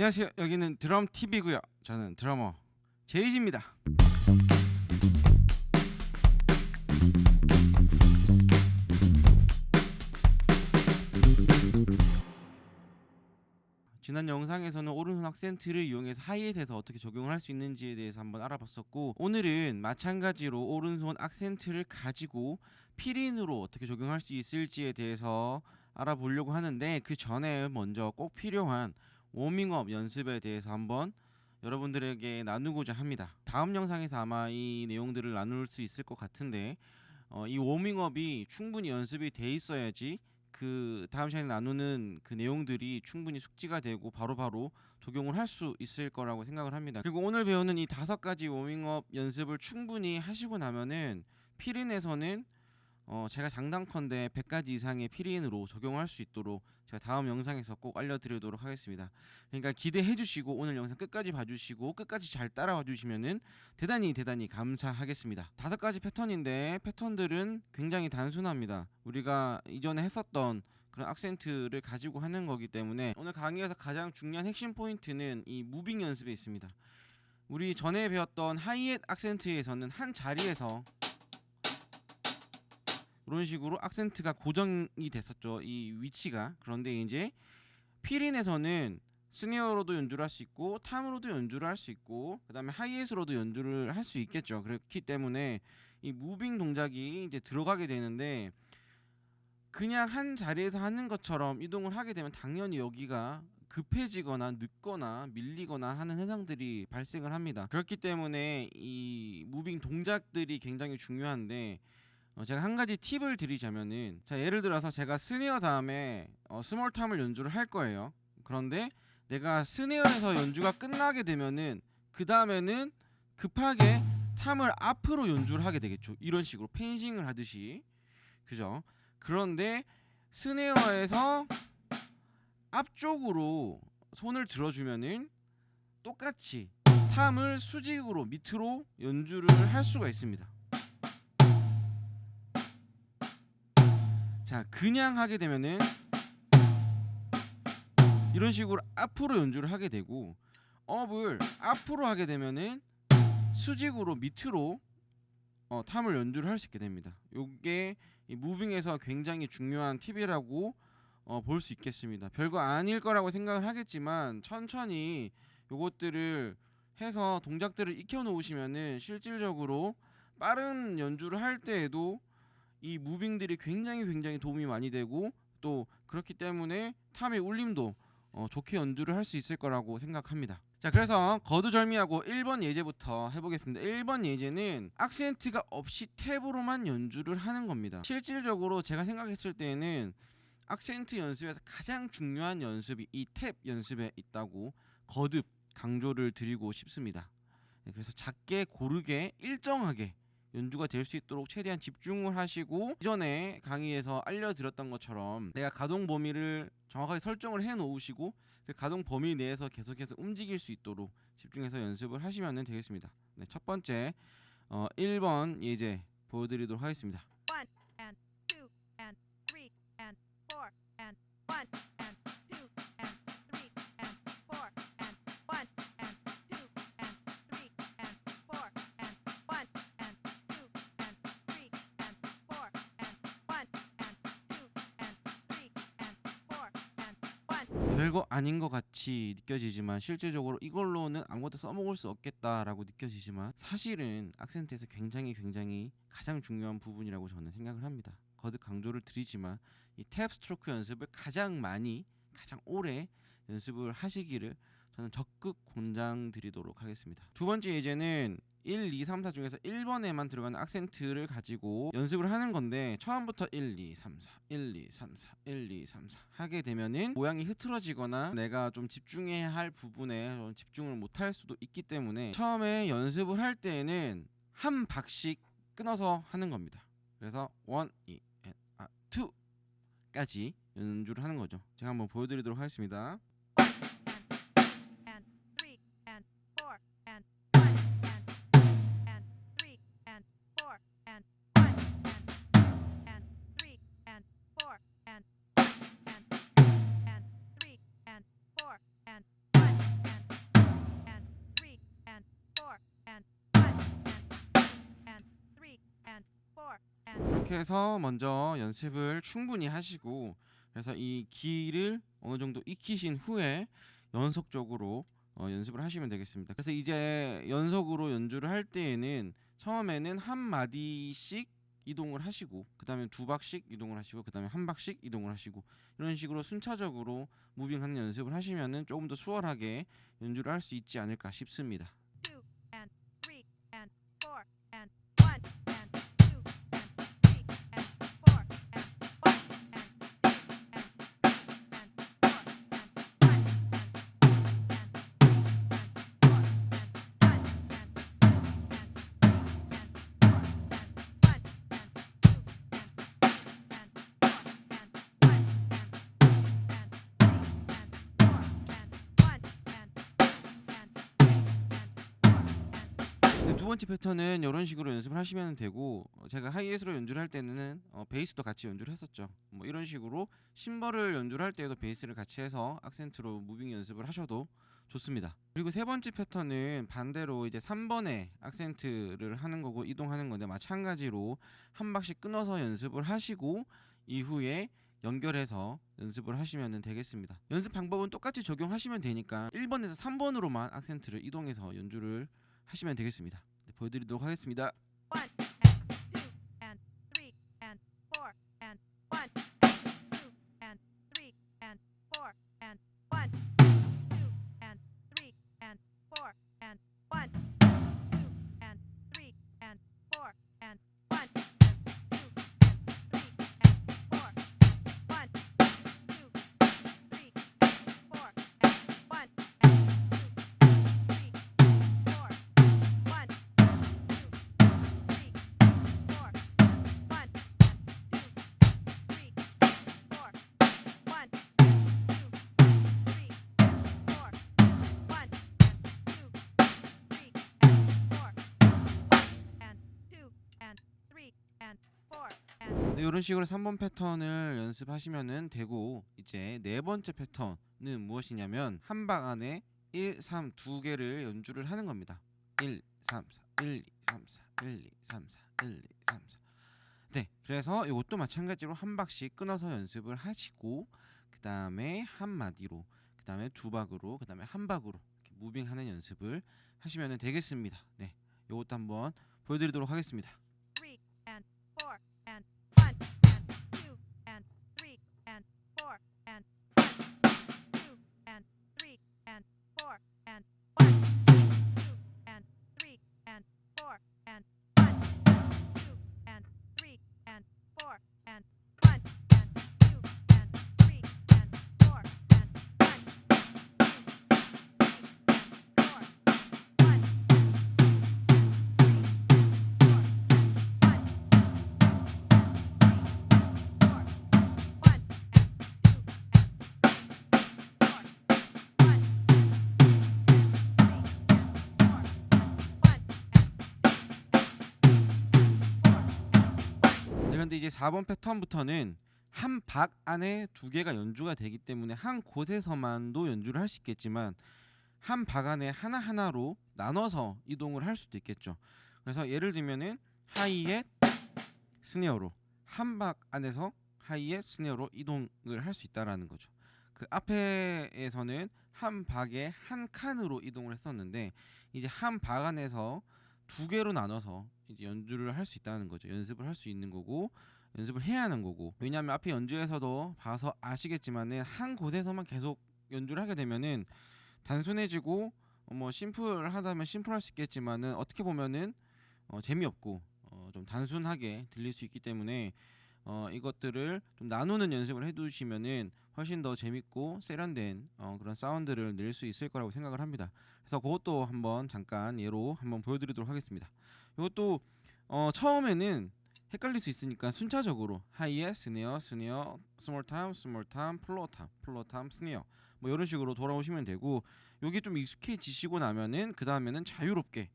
안녕하세요. 여기는 드럼 TV고요. 저는 드러머 제이지입니다. 지난 영상에서는 오른손 악센트를 이용해서 하이햇에서 어떻게 적용을 할 수 있는지에 대해서 한번 알아봤었고 오늘은 마찬가지로 오른손 악센트를 가지고 피린으로 어떻게 적용할 수 있을지에 대해서 알아보려고 하는데 그 전에 먼저 꼭 필요한 워밍업 연습에 대해서 한번 여러분들에게 나누고자 합니다. 다음 영상에서 아마 이 내용들을 나눌 수 있을 것 같은데 어, 이 워밍업이 충분히 연습이 돼 있어야지 그 다음 시간에 나누는 그 내용들이 충분히 숙지가 되고 바로바로 적용을 할 수 있을 거라고 생각을 합니다. 그리고 오늘 배우는 이 다섯 가지 워밍업 연습을 충분히 하시고 나면은 피린에서는 어 제가 장단컨대 100가지 이상의 피린으로 적용할 수 있도록 제가 다음 영상에서 꼭 알려드리도록 하겠습니다. 그러니까 기대해 주시고 오늘 영상 끝까지 봐주시고 끝까지 잘 따라와 주시면은 대단히 대단히 감사하겠습니다. 다섯 가지 패턴인데 패턴들은 굉장히 단순합니다. 우리가 이전에 했었던 그런 악센트를 가지고 하는 거기 때문에 오늘 강의에서 가장 중요한 핵심 포인트는 이 무빙 연습에 있습니다. 우리 전에 배웠던 하이햇 악센트에서는 한 자리에서 이런 식으로 악센트가 고정이 됐었죠. 이 위치가. 그런데 이제 피린에서는 스네어로도 연주를 할 수 있고 탐으로도 연주를 할 수 있고 그다음에 하이햇으로도 연주를 할 수 있겠죠. 그렇기 때문에 이 무빙 동작이 이제 들어가게 되는데 그냥 한 자리에서 하는 것처럼 이동을 하게 되면 당연히 여기가 급해지거나 늦거나 밀리거나 하는 현상들이 발생을 합니다. 그렇기 때문에 이 무빙 동작들이 굉장히 중요한데 어, 제가 한 가지 팁을 드리자면은 자 예를 들어서 제가 스네어 다음에 어, 스몰 탐을 연주를 할 거예요. 그런데 내가 스네어에서 연주가 끝나게 되면은 그 다음에는 급하게 탐을 앞으로 연주를 하게 되겠죠. 이런 식으로 펜싱을 하듯이 그죠? 그런데 스네어에서 앞쪽으로 손을 들어주면은 똑같이 탐을 수직으로 밑으로 연주를 할 수가 있습니다. 자 그냥 하게 되면은 이런 식으로 앞으로 연주를 하게 되고 업을 앞으로 하게 되면은 수직으로 밑으로 어, 탐을 연주를 할 수 있게 됩니다. 요게 이 무빙에서 굉장히 중요한 팁이라고 어, 볼 수 있겠습니다. 별거 아닐 거라고 생각을 하겠지만 천천히 요것들을 해서 동작들을 익혀 놓으시면은 실질적으로 빠른 연주를 할 때에도 이 무빙들이 굉장히 굉장히 도움이 많이 되고 또 그렇기 때문에 탐의 울림도 어, 좋게 연주를 할 수 있을 거라고 생각합니다. 자 그래서 거두절미하고 1번 예제부터 해보겠습니다. 1번 예제는 악센트가 없이 탭으로만 연주를 하는 겁니다. 실질적으로 제가 생각했을 때는 악센트 연습에서 가장 중요한 연습이 이 탭 연습에 있다고 거듭 강조를 드리고 싶습니다. 네, 그래서 작게 고르게 일정하게 연주가 될 수 있도록 최대한 집중을 하시고 이전에 강의에서 알려드렸던 것처럼 내가 가동 범위를 정확하게 설정을 해 놓으시고 그 가동 범위 내에서 계속해서 움직일 수 있도록 집중해서 연습을 하시면 되겠습니다. 네, 첫 번째 어, 1번 예제 보여드리도록 하겠습니다. 별거 아닌 것 같이 느껴지지만 실질적으로 이걸로는 아무것도 써먹을 수 없겠다라고 느껴지지만 사실은 악센트에서 굉장히 굉장히 가장 중요한 부분이라고 저는 생각을 합니다. 거듭 강조를 드리지만 이 탭 스트로크 연습을 가장 많이 가장 오래 연습을 하시기를 저는 적극 권장드리도록 하겠습니다. 두 번째 예제는 1, 2, 3, 4 중에서 1번에만 들어가는 악센트를 가지고 연습을 하는 건데 처음부터 1, 2, 3, 4, 1, 2, 3, 4, 1, 2, 3, 4 하게 되면은 모양이 흐트러지거나 내가 좀 집중해야 할 부분에 좀 집중을 못할 수도 있기 때문에 처음에 연습을 할 때에는 한 박씩 끊어서 하는 겁니다. 그래서 1, 2, 아, 2까지 연주를 하는 거죠. 제가 한번 보여드리도록 하겠습니다. 그렇게 해서 먼저 연습을 충분히 하시고 그래서 이 기를 어느 정도 익히신 후에 연속적으로 어, 연습을 하시면 되겠습니다. 그래서 이제 연속으로 연주를 할 때에는 처음에는 한 마디씩 이동을 하시고 그다음에 두 박씩 이동을 하시고 그다음에 한 박씩 이동을 하시고 이런 식으로 순차적으로 무빙하는 연습을 하시면은 조금 더 수월하게 연주를 할 수 있지 않을까 싶습니다. 번째 패턴은 이런 식으로 연습을 하시면 되고 어, 제가 하이햇으로 연주를 할 때는 어, 베이스도 같이 연주를 했었죠. 뭐 이런 식으로 심벌을 연주를 할 때도 베이스를 같이 해서 악센트로 무빙 연습을 하셔도 좋습니다. 그리고 세 번째 패턴은 반대로 이제 3번에 악센트를 하는 거고 이동하는 건데 마찬가지로 한 박씩 끊어서 연습을 하시고 이후에 연결해서 연습을 하시면 되겠습니다. 연습 방법은 똑같이 적용하시면 되니까 1번에서 3번으로만 악센트를 이동해서 연주를 하시면 되겠습니다. 네, 보여드리도록 하겠습니다. One 이런 식으로 3번 패턴을 연습하시면 되고 이제 네 번째 패턴은 무엇이냐면 한박 안에 1, 3 두 개를 연주를 하는 겁니다. 1, 3, 4, 1, 2, 3, 4, 1, 2, 3, 4, 1, 2, 3, 4. 네, 그래서 이것도 마찬가지로 한 박씩 끊어서 연습을 하시고 그 다음에 한 마디로, 그 다음에 두 박으로, 그 다음에 한 박으로 이렇게 무빙하는 연습을 하시면 되겠습니다. 네, 이것도 한번 보여드리도록 하겠습니다. 그런데 이제 4번 패턴부터는 한 박 안에 두 개가 연주가 되기 때문에 한 곳에서만도 연주를 할 수 있겠지만 한 박 안에 하나 하나로 나눠서 이동을 할 수도 있겠죠. 그래서 예를 들면은 하이햇 스네어로 한 박 안에서 하이햇 스네어로 이동을 할 수 있다라는 거죠. 그 앞에에서는 한 박에 한 칸으로 이동을 했었는데 이제 한 박 안에서 두 개로 나눠서 이제 연주를 할 수 있다는 거죠. 연습을 할 수 있는 거고 연습을 해야 하는 거고 왜냐하면 앞에 연주에서도 봐서 아시겠지만은 한 곳에서만 계속 연주를 하게 되면은 단순해지고 어, 뭐 심플하다면 심플할 수 있겠지만은 어떻게 보면은 어, 재미없고 어, 좀 단순하게 들릴 수 있기 때문에 어, 이것들을 좀 나누는 연습을 해두시면은 훨씬 더 재밌고 세련된 어, 그런 사운드를 낼 수 있을 거라고 생각을 합니다. 그래서 그것도 한번 잠깐 예로 한번 보여드리도록 하겠습니다. 이것도 어, 처음에는 헷갈릴 수 있으니까 순차적으로 하이에 스네어 스네어 스몰 탐 스몰 탐 플로 탐 플로 탐 스네어 뭐 이런 식으로 돌아오시면 되고 여기 좀 익숙해지시고 나면은 그 다음에는 자유롭게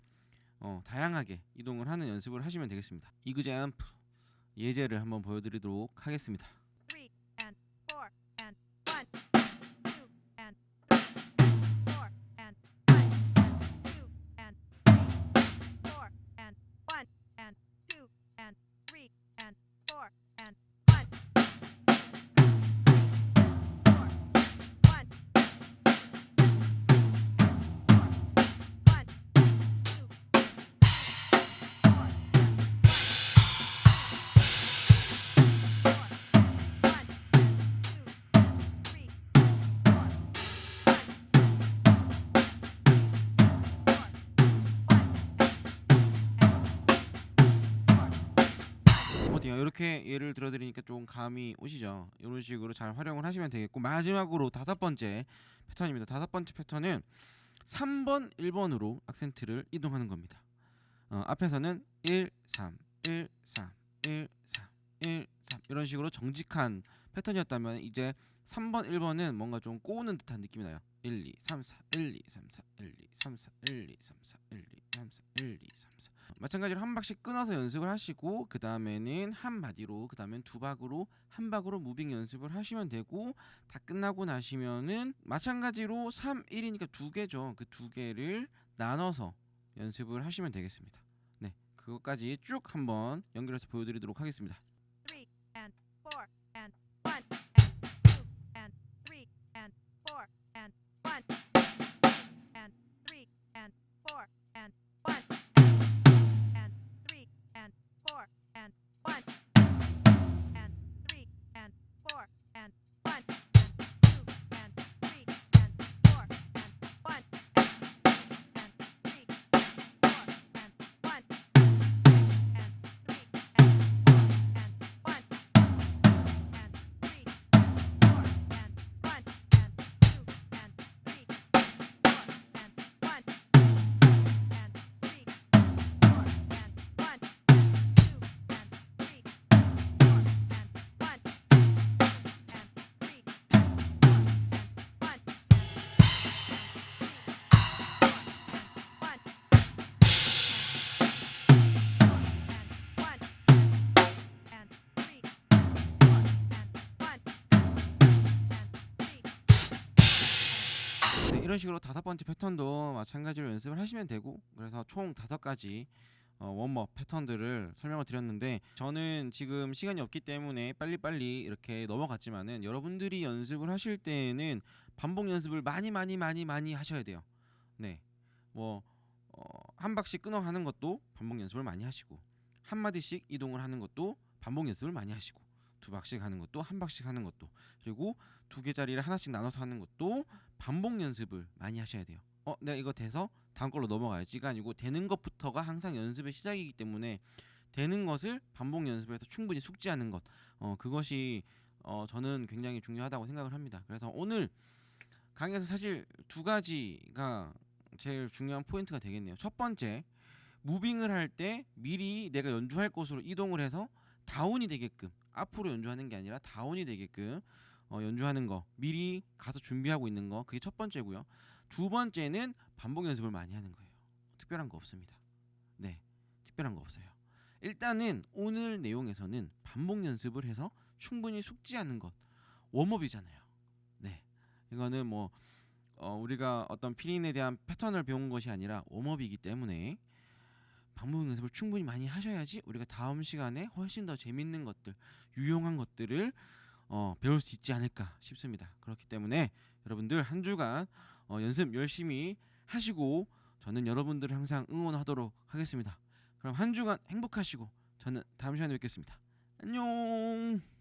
어, 다양하게 이동을 하는 연습을 하시면 되겠습니다. 이그잼프 예제를 한번 보여드리도록 하겠습니다. 이렇게 예를 들어드리니까 좀 감이 오시죠? 이런 식으로 잘 활용을 하시면 되겠고 마지막으로 다섯 번째 패턴입니다. 다섯 번째 패턴은 3번, 1번으로 악센트를 이동하는 겁니다. 어, 앞에서는 1, 3, 1, 3, 1, 3, 1, 3 이런 식으로 정직한 패턴이었다면 이제 3번, 1번은 뭔가 좀 꼬우는 듯한 느낌이 나요. 1, 2, 3, 4, 1, 2, 3, 4, 1, 2, 3, 4, 1, 2, 3, 4, 1, 2, 3, 4, 1, 2, 3, 4. 마찬가지로 한 박씩 끊어서 연습을 하시고 그 다음에는 한 마디로 그 다음엔 두 박으로 한 박으로 무빙 연습을 하시면 되고 다 끝나고 나시면은 마찬가지로 3, 1이니까 두 개죠. 그 두 개를 나눠서 연습을 하시면 되겠습니다. 네, 그것까지 쭉 한번 연결해서 보여드리도록 하겠습니다. 이런 식으로 다섯 번째 패턴도 마찬가지로 연습을 하시면 되고 그래서 총 다섯 가지 어, 웜업 패턴들을 설명을 드렸는데 저는 지금 시간이 없기 때문에 빨리빨리 이렇게 넘어갔지만은 여러분들이 연습을 하실 때에는 반복 연습을 많이 많이 많이 많이 하셔야 돼요. 네, 뭐 어, 한 박씩 끊어 하는 것도 반복 연습을 많이 하시고 한 마디씩 이동을 하는 것도 반복 연습을 많이 하시고 두 박씩 하는 것도 한 박씩 하는 것도 그리고 두 개짜리를 하나씩 나눠서 하는 것도 반복 연습을 많이 하셔야 돼요. 어, 내가 이거 돼서 다음 걸로 넘어가야지가 아니고 되는 것부터가 항상 연습의 시작이기 때문에 되는 것을 반복 연습해서 충분히 숙지하는 것, 어, 그것이 어, 저는 굉장히 중요하다고 생각을 합니다. 그래서 오늘 강의에서 사실 두 가지가 제일 중요한 포인트가 되겠네요. 첫 번째, 무빙을 할 때 미리 내가 연주할 곳으로 이동을 해서 다운이 되게끔 앞으로 연주하는 게 아니라 다운이 되게끔 어, 연주하는 거 미리 가서 준비하고 있는 거 그게 첫 번째고요. 두 번째는 반복 연습을 많이 하는 거예요. 특별한 거 없습니다. 네, 특별한 거 없어요. 일단은 오늘 내용에서는 반복 연습을 해서 충분히 숙지하는 것 웜업이잖아요. 네, 이거는 뭐 어, 우리가 어떤 피린에 대한 패턴을 배운 것이 아니라 웜업이기 때문에 반복 연습을 충분히 많이 하셔야지 우리가 다음 시간에 훨씬 더 재밌는 것들, 유용한 것들을 어, 배울 수 있지 않을까 싶습니다. 그렇기 때문에 여러분들 한 주간 어, 연습 열심히 하시고 저는 여러분들을 항상 응원하도록 하겠습니다. 그럼 한 주간 행복하시고 저는 다음 시간에 뵙겠습니다. 안녕.